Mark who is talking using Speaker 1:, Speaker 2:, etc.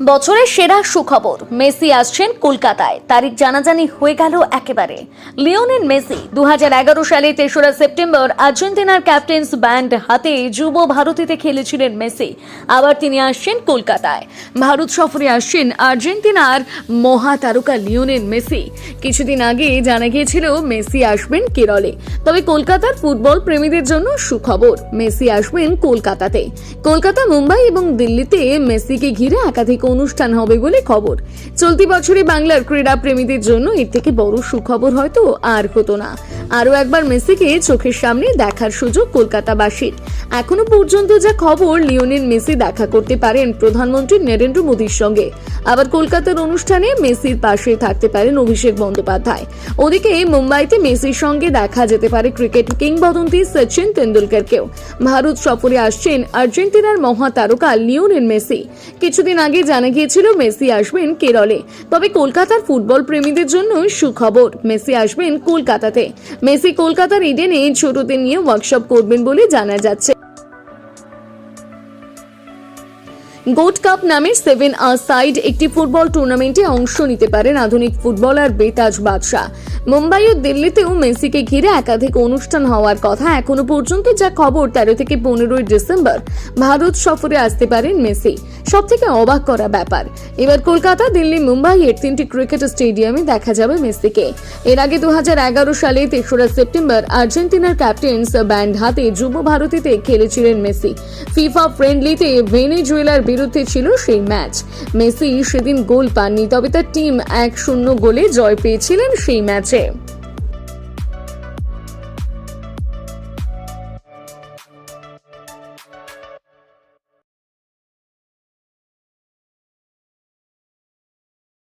Speaker 1: বছরের সেরা সুখবর, মেসি আসছেন কলকাতায়। তারিখ জানাজানি হয়ে গেল একেবারে। লিওনেল মেসি দু সালে তেসরা সেপ্টেম্বর আর্জেন্টিনার ক্যাপ্টেন্স ব্যান্ড হাতে যুব ভারতীতে খেলেছিলেন মেসি। আবার তিনি আসছেন কলকাতায়। ভারত সফরে আসছেন আর্জেন্টিনার মহাতারকা লিওনেল মেসি। কিছুদিন আগে জানা গিয়েছিল মেসি আসবেন কেরলে। তবে কলকাতার ফুটবল প্রেমীদের জন্য সুখবর, মেসি আসবেন কলকাতাতে। কলকাতা, মুম্বাই এবং দিল্লিতে মেসিকে ঘিরে একাধিক অনুষ্ঠান হবে বলে খবর। চলতি বছরে বাংলার ক্রীড়া প্রেমীদের জন্য এর থেকে বড় সুখবর হয়তো আর হতো না। আরও একবার মেসিকে চোখের সামনে দেখার সুযোগ কলকাতাবাসীর। এখনও পর্যন্ত যা খবর লিওনেল মেসি দেখা করতে পারেন প্রধানমন্ত্রী নরেন্দ্র মোদীর সঙ্গে। আবার কলকাতার অনুষ্ঠানে মেসির পাশে থাকতে পারেন অভিষেক বন্দ্যোপাধ্যায়। ওদিকে মুম্বাইতে মেসির সঙ্গে দেখা যেতে পারে ক্রিকেট কিংবদন্তি সচিন তেন্ডুলকরকেও। ভারত সফরে আসছেন আর্জেন্টিনার মহাতারকা লিওনেল মেসি। কিছুদিন আগে জানা গিয়েছিল মেসি আসবেন কেরলে। তবে কলকাতার ফুটবল প্রেমীদের জন্য সুখবর, মেসি আসবেন কলকাতাতে। মেসি কলকাতার ইডেনে ছোটদের নিয়ে ওয়ার্কশপ করবেন বলে জানা যাচ্ছে। গোট কাপ নামের সেভেন আর সাইড একটি ফুটবল টুর্নামেন্টে অংশ নিতে পারেন আধুনিক ফুটবলার বেতাজ বাদশাহ। মুম্বাই ও দিল্লিতেও মেসিকে ঘিরে একাধিক অনুষ্ঠান হওয়ার কথা এখনও পর্যন্ত যা খবর তেরো থেকে পনেরোই ডিসেম্বর। ভারত সফরে আসতে পারেন মেসি। সব থেকে অবাক করা ব্যাপার, এবার কলকাতা, দিল্লি, মুম্বাই এর তিনটি ক্রিকেট স্টেডিয়ামে দেখা যাবে মেসিকে। এর আগে দু হাজার এগারো সালে তেসরা সেপ্টেম্বর আর্জেন্টিনার ক্যাপ্টেন্স ব্যান্ড হাতে যুব ভারতীতে খেলেছিলেন মেসি। ফিফা ফ্রেন্ডলিতে ভেনেজুয়েলার বিরুদ্ধে ছিল সেই ম্যাচ। মেসি সেদিন গোল পাননি, তবে তার টিম এক শূন্য গোলে জয় পেয়েছিলেন সেই ম্যাচে।